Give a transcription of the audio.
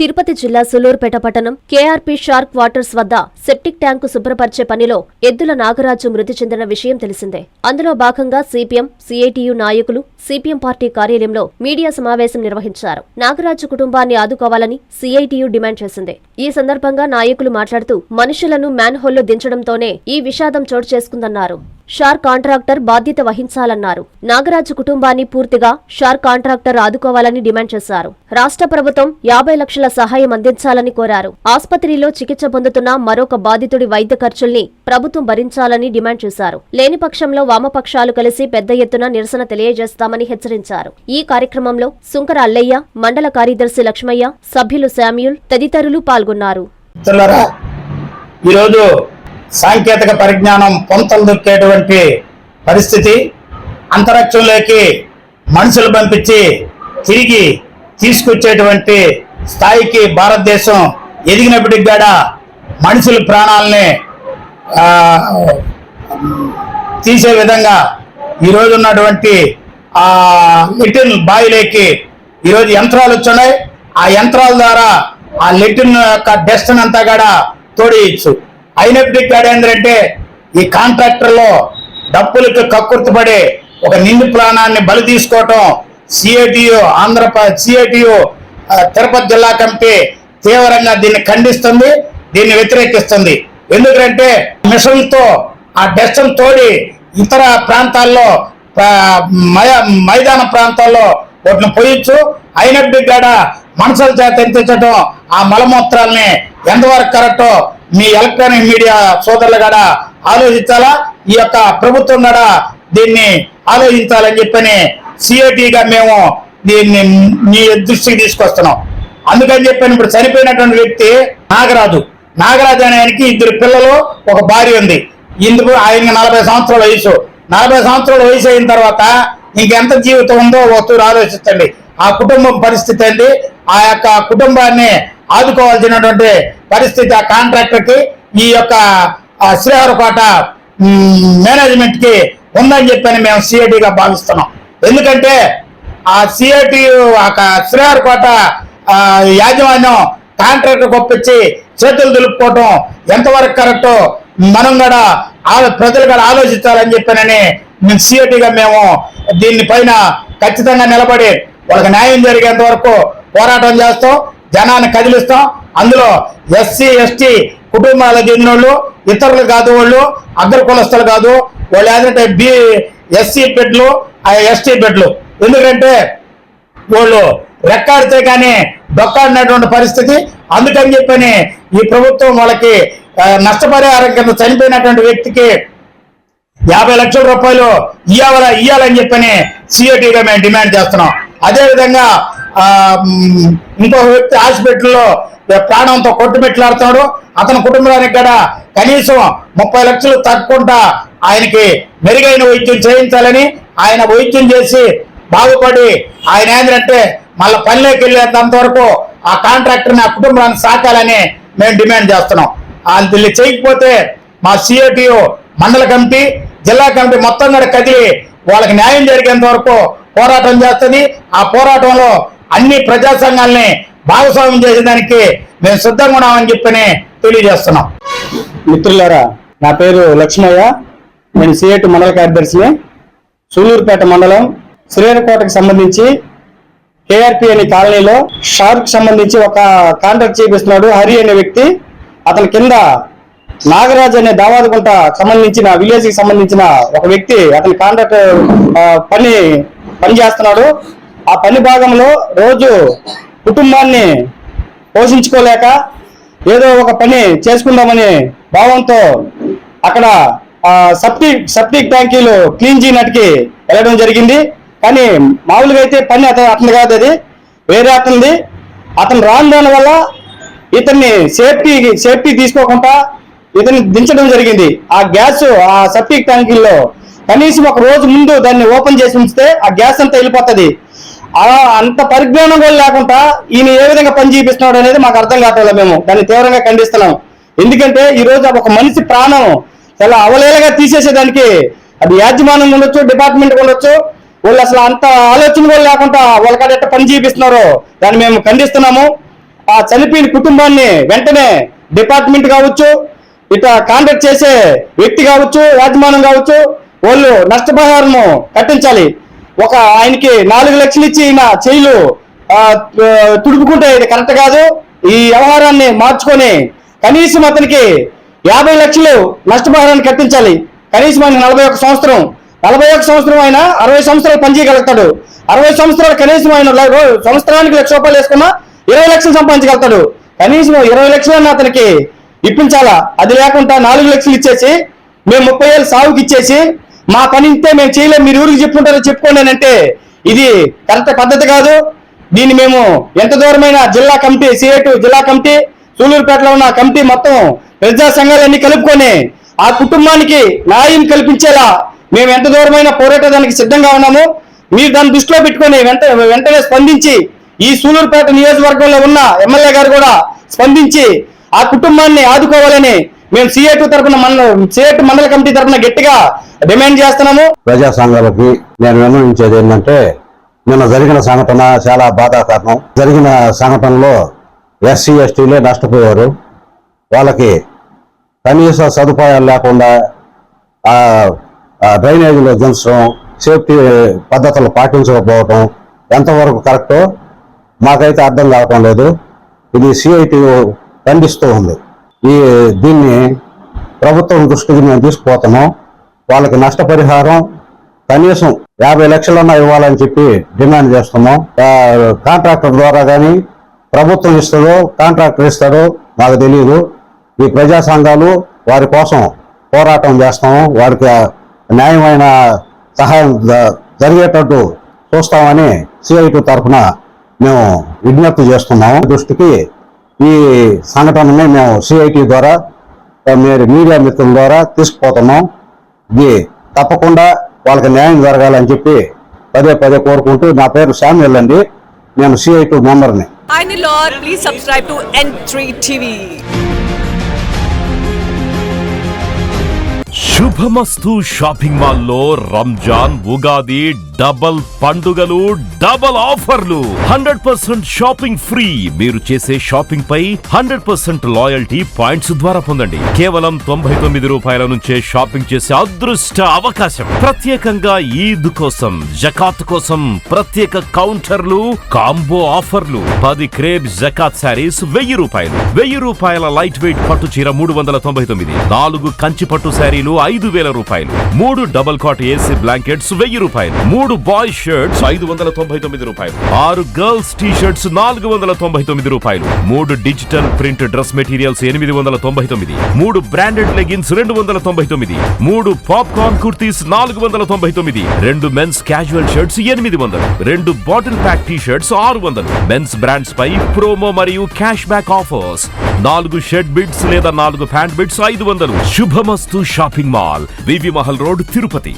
తిరుపతి జిల్లా సులూరుపేట పట్టణం KRP SHAR quarters వద్ద సెప్టిక్ ట్యాంకు శుభ్రపరిచే పనిలో ఎద్దుల నాగరాజు మృతి చెందిన విషయం తెలిసిందే. అందులో భాగంగా సిపిఎం సిఐటియు నాయకులు సిపిఎం పార్టీ కార్యాలయంలో మీడియా సమావేశం నిర్వహించారు. నాగరాజు కుటుంబాన్ని ఆదుకోవాలని సిఐటియు డిమాండ్ చేసింది. ఈ సందర్భంగా నాయకులు మాట్లాడుతూ మనుషులను మ్యాన్హోల్లో దించడంతోనే ఈ విషాదం చోటు చేసుకుందన్నారు. షార్ కాంట్రాక్టర్ బాధ్యత వహించాలన్నారు. నాగరాజు కుటుంబాన్ని పూర్తిగా షార్ కాంట్రాక్టర్ ఆదుకోవాలని డిమాండ్ చేశారు. రాష్ట్ర ప్రభుత్వం యాభై లక్షల సహాయం అందించాలని కోరారు. ఆసుపత్రిలో చికిత్స పొందుతున్న మరొక బాధితుడి వైద్య ఖర్చుల్ని ప్రభుత్వం భరించాలని డిమాండ్ చేశారు. లేని పక్షంలో వామపక్షాలు కలిసి పెద్ద ఎత్తున నిరసన తెలియజేస్తామని హెచ్చరించారు. ఈ కార్యక్రమంలో సుంకర అల్లయ్య మండల కార్యదర్శి లక్ష్మయ్య సభ్యులు శామ్యూల్ తదితరులు పాల్గొన్నారు. ఈరోజు సాంకేతిక పరిజ్ఞానం పొంతలు దొక్కేటువంటి పరిస్థితి అంతరిక్షంలోకి మనుషులు పంపించి తిరిగి తీసుకొచ్చేటువంటి స్థాయికి భారతదేశం ఎదిగినప్పటికి కూడా మనుషుల ప్రాణాలని తీసే విధంగా ఈరోజు ఉన్నటువంటి ఆ లిటిల్ బాయిలోకి ఈరోజు యంత్రాలు వచ్చున్నాయి. ఆ యంత్రాల ద్వారా ఆ లిటిన్ యొక్క డెస్ట్ని అంతా కూడా తోడేయచ్చు. అయినప్పటికీ కూడా ఏంటంటే ఈ కాంట్రాక్టర్లో డప్పులకు కక్కుర్తిపడి ఒక నిండు ప్రాణాన్ని బలి తీసుకోవటం సిఐటియు ఆంధ్రప్రదేశ్ సిఐటియు తిరుపతి జిల్లా కమిటీ తీవ్రంగా దీన్ని ఖండిస్తుంది దీన్ని వ్యతిరేకిస్తుంది. ఎందుకంటే మిషన్తో ఆ డెస్టన్ తోడి ఇతర ప్రాంతాల్లో మైదాన ప్రాంతాల్లో వాటిని పోయొచ్చు. అయినప్పటికీ కూడా మనసుల చేత ఎంతించడం ఆ మలమూత్రాల్ని ఎంతవరకు కరెక్టో మీ ఎలక్ట్రానిక్ మీడియా సోదరులు కూడా ఆలోచించాలా? ఈ యొక్క ప్రభుత్వం కూడా దీన్ని ఆలోచించాలని చెప్పని సిఐటిగా మేము దీన్ని మీ దృష్టికి తీసుకొస్తున్నాం. అందుకని చెప్పాను ఇప్పుడు చనిపోయినటువంటి వ్యక్తి నాగరాజు. నాగరాజు అనేకి ఇద్దరు పిల్లలు ఒక భార్య ఉంది. ఇందుకు ఆయనకి నలభై సంవత్సరాల వయసు. నలభై సంవత్సరాల వయసు అయిన తర్వాత ఇంకెంత జీవితం ఉందో ఒకరు ఆలోచిస్తండి ఆ కుటుంబం పరిస్థితి అండి ఆ యొక్క కుటుంబాన్ని ఆదుకోవాల్సినటువంటి పరిస్థితి ఆ కాంట్రాక్టర్కి ఈ యొక్క ఆ శ్రీహరికోట మేనేజ్మెంట్కి ఉందని చెప్పని మేము సిఐటిగా భావిస్తున్నాం. ఎందుకంటే ఆ సిఐటి శ్రీహరికోట యాజమాన్యం కాంట్రాక్టర్ ఒప్పించి చేతులు దులుపుకోవటం ఎంతవరకు కరెక్టో మనం కూడా ఆ- ప్రజలు కూడా ఆలోచించాలని చెప్పానని మేము సిఐటిగా మేము దీనిపైన ఖచ్చితంగా నిలబడి వాళ్ళకి న్యాయం జరిగేంత వరకు పోరాటం చేస్తాం జనాన్ని కదిలిస్తాం అందులో ఎస్సీ ఎస్టీ కుటుంబాలకు చెందిన వాళ్ళు ఇతరులు కాదు వాళ్ళు అగ్ర కులస్తులు కాదు వాళ్ళు ఏదంటే బి ఎస్సీ బిడ్లు ఎస్టీ బిడ్లు. ఎందుకంటే వాళ్ళు రెక్కాడితే కానీ డొక్కాడినటువంటి పరిస్థితి. అందుకని చెప్పని ఈ ప్రభుత్వం వాళ్ళకి నష్టపరిహారం కింద చనిపోయినటువంటి వ్యక్తికి యాభై లక్షల రూపాయలు ఇవ్వాల ఇవ్వాలని చెప్పని సిఐటిగా మేము డిమాండ్ చేస్తున్నాం. అదేవిధంగా ఇంకొక వ్యక్తి హాస్పిటల్లో ప్రాణంతో కొట్టుమిట్లాడుతున్నాడు? అతని కుటుంబానికి కూడా కనీసం ముప్పై లక్షలు తక్కువ ఆయనకి మెరుగైన వైద్యం చేయించాలని ఆయన వైద్యం చేసి బాగుపడి ఆయన ఏంటంటే మళ్ళీ పనిలోకి వెళ్ళేంత వరకు ఆ కాంట్రాక్టర్ని ఆ కుటుంబాన్ని సాకాలని మేము డిమాండ్ చేస్తున్నాం. వాళ్ళు వీళ్ళు చేయకపోతే మా సిఐటియు మండల కమిటీ జిల్లా కమిటీ మొత్తం కూడా కదిలి వాళ్ళకి న్యాయం జరిగేంత వరకు పోరాటం చేస్తుంది. ఆ పోరాటంలో అన్ని ప్రజా సంఘాలని భాగస్వామ్యం చేసేదానికి మేము సిద్ధంగా ఉన్నామని చెప్పని తెలియజేస్తున్నాం. మిత్రులారా నా పేరు లక్ష్మయ్య. నేను సిఐటి మండల కార్యదర్శిని. సూలూరుపేట మండలం శ్రీహరికోటకు సంబంధించి కేఆర్పి అనే కాలనీలో షార్క్ సంబంధించి ఒక కాంట్రాక్ట్ చేపిస్తున్నాడు హరి అనే వ్యక్తి. అతని కింద నాగరాజ్ అనే దావాదుకుంట సంబంధించిన విలేజ్కి సంబంధించిన ఒక వ్యక్తి అతని కాంట్రాక్ట్ పని పని చేస్తున్నాడు ఆ పని భాగంలో రోజు కుటుంబాన్ని పోషించుకోలేక ఏదో ఒక పని చేసుకుందామని భావంతో అక్కడ సప్టిక్ సప్టిక్ ట్యాంకీలు క్లీన్ చేయనట్టుకి వెళ్ళడం జరిగింది. కానీ మామూలుగా అయితే పని అతను అతను కాదు అది. వేరే అతనిది. అతను రాను దాని వల్ల ఇతన్ని సేఫ్టీ సేఫ్టీ తీసుకోకుండా ఇతన్ని దించడం జరిగింది. ఆ గ్యాస్ ఆ సప్టిక్ ట్యాంకీల్లో కనీసం ఒక రోజు ముందు దాన్ని ఓపెన్ చేసి ఉంచితే ఆ గ్యాస్ అంతా వెళ్ళిపోతుంది. అంత పరిజ్ఞానం కూడా లేకుండా ఈయన ఏ విధంగా పని చేపిస్తున్నాడు అనేది మాకు అర్థం కావట్లేదు మేము. దాన్ని తీవ్రంగా ఖండిస్తున్నాం. ఎందుకంటే ఈ రోజు ఒక మనిషి ప్రాణం చాలా అవలేలగా తీసేసేదానికి అది యాజమాన్యం ఉండొచ్చు డిపార్ట్మెంట్ ఉండొచ్చు వాళ్ళు అసలు అంత ఆలోచన కూడా లేకుండా వాళ్ళకాడ ఎట్ట పని చేపిస్తున్నారో దాన్ని మేము ఖండిస్తున్నాము. ఆ చనిపోయిన కుటుంబాన్ని వెంటనే డిపార్ట్మెంట్ కావచ్చు ఇట్లా కాంటాక్ట్ చేసే వ్యక్తి కావచ్చు యాజమాన్యం కావచ్చు వాళ్ళు నష్టపరిహారము కట్టించాలి. ఒక ఆయనకి నాలుగు లక్షలు ఇచ్చి ఈయన చేయిలు తుడుపుకుంటే ఇది కరెక్ట్ కాదు. ఈ వ్యవహారాన్ని మార్చుకొని కనీసం అతనికి యాభై లక్షలు నష్టపరిహారాన్ని కట్టించాలి. కనీసం ఆయన నలభై ఒక సంవత్సరం నలభై ఒక సంవత్సరం ఆయన అరవై సంవత్సరాలు పనిచేయగలుగుతాడు. అరవై సంవత్సరాలు కనీసం ఆయన సంవత్సరానికి లక్ష రూపాయలు వేసుకున్నా ఇరవై లక్షలు సంపాదించగలుగుతాడు. కనీసం ఇరవై లక్షలన్నా అతనికి ఇప్పించాలా? అది లేకుండా నాలుగు లక్షలు ఇచ్చేసి మేము ముప్పై ఏళ్ళు సాగుకి ఇచ్చేసి మా పని ఇంతే మేము చేయలేము మీరు ఊరికి చెప్పుకుంటారో చెప్పుకోండి అంటే ఇది కరెక్ట్ పద్ధతి కాదు. దీన్ని మేము ఎంత దూరమైన జిల్లా కమిటీ సిఐటు జిల్లా కమిటీ సూలూరుపేటలో ఉన్న కమిటీ మొత్తం ప్రజా సంఘాలన్నీ కలుపుకొని ఆ కుటుంబానికి న్యాయం కల్పించేలా మేము ఎంత దూరమైన పోరాటానికి సిద్ధంగా ఉన్నాము. మీరు దాన్ని దృష్టిలో పెట్టుకొని వెంట వెంటనే స్పందించి ఈ సూలూరుపేట నియోజకవర్గంలో ఉన్న ఎమ్మెల్యే గారు కూడా స్పందించి ఆ కుటుంబాన్ని ఆదుకోవాలని మేము సిఐటు తరపున మండల సిఐటు మండల కమిటీ తరపున గట్టిగా డిమాండ్ చేస్తున్నాము. ప్రజా సంఘాలకి నేను విన్నవించేది ఏంటంటే నిన్న జరిగిన సంఘటన చాలా బాధాకరణం. జరిగిన సంఘటనలో ఎస్సీ ఎస్టీలే నష్టపోయారు. వాళ్ళకి కనీస సదుపాయాలు లేకుండా డ్రైనేజీలో దించడం సేఫ్టీ పద్ధతులు పాటించకపోవటం ఎంతవరకు కరెక్టో మాకైతే అర్థం కావటం లేదు. ఇది సిఐటి ఖండిస్తూ ఉంది. ఈ దీన్ని ప్రభుత్వం దృష్టికి మేము తీసుకుపోతున్నాం వాళ్ళకి నష్టపరిహారం కనీసం యాభై లక్షలన్నా ఇవ్వాలని చెప్పి డిమాండ్ చేస్తున్నాం కాంట్రాక్టర్ ద్వారా కానీ ప్రభుత్వం ఇస్తుందో కాంట్రాక్టర్ ఇస్తాడో నాకు తెలియదు. ఈ ప్రజా సంఘాలు వారి కోసం పోరాటం చేస్తాము. వారికి న్యాయమైన సహాయం జరిగేటట్టు చూస్తామని సిఐటి తరఫున మేము విజ్ఞప్తి చేస్తున్నాము. దృష్టికి ఈ సంఘటనని మేము సిఐటి ద్వారా మీరు మీడియా మిత్రుల ద్వారా తీసుకుపోతున్నాం. ఇది తప్పకుండా వాళ్ళకి న్యాయం జరగాలని చెప్పి పదే పదే కోరుకుంటూ నా పేరు శామ్యుల్ అండి. నేను సిఐ మెంబర్ని. Hi Nilor, please subscribe to N3 TV Shubhamastu shopping మాల్లో రంజాన్ ఉగాది డబల్ పండుగలు డబల్ ఆఫర్లు. Hundred percent shopping free. మీరు చేసే షాపింగ్ పై హండ్రెడ్ పర్సెంట్ లాయల్టీ పాయింట్స్ ద్వారా పొందండి. కేవలం తొంభై తొమ్మిది రూపాయల నుంచే షాపింగ్ చేసే అదృష్ట అవకాశం. ప్రత్యేకంగా ఈద్ కోసం జకాత్ కోసం ప్రత్యేక కౌంటర్లు కాంబో ఆఫర్లు. పది క్రేబ్ జకాత్ శారీస్ వెయ్యి రూపాయలు. వెయ్యి రూపాయల లైట్ వెయిట్ పట్టు చీర మూడు వందల తొంభై తొమ్మిది. నాలుగు కంచి పట్టు శారీలు ఐదు వేల రూపాయలు. మూడు డబల్ కాట్ ఏసీ బ్లాంకెట్స్ వెయ్యి రూపాయలు. మూడు బాయ్ షర్ట్స్ ఐదు వందల తొంభై తొమ్మిది రూపాయలు. ఆరు గర్ల్స్ టీ షర్ట్స్ నాలుగు వందల తొంభై తొమ్మిది రూపాయలు. మూడు డిజిటల్ ప్రింట్ డ్రెస్ మెటీరియల్స్ ఎనిమిది వందల తొంభై తొమ్మిది. మూడు బ్రాండెడ్ లెగిన్స్ రెండు వందల తొంభై తొమ్మిది. మూడు పాప్కార్న్ కుర్తీస్ నాలుగు వందల తొంభై తొమ్మిది. రెండు మెన్స్ క్యాజువల్ షర్ట్స్ ఎనిమిది వందలు. రెండు బాటిల్ ప్యాక్ టీ షర్ట్స్ ఆరు వందలు. మెన్స్ బ్రాండ్స్ పై ప్రోమో మరియు క్యాష్ బ్యాక్ ఆఫర్స్. నాలుగు షెడ్ బిడ్స్ లేదా నాలుగు ప్యాంట్ బిడ్స్ ఐదు వందలు. Shubhamastu shopping mall. VV Mahal road Tirupati.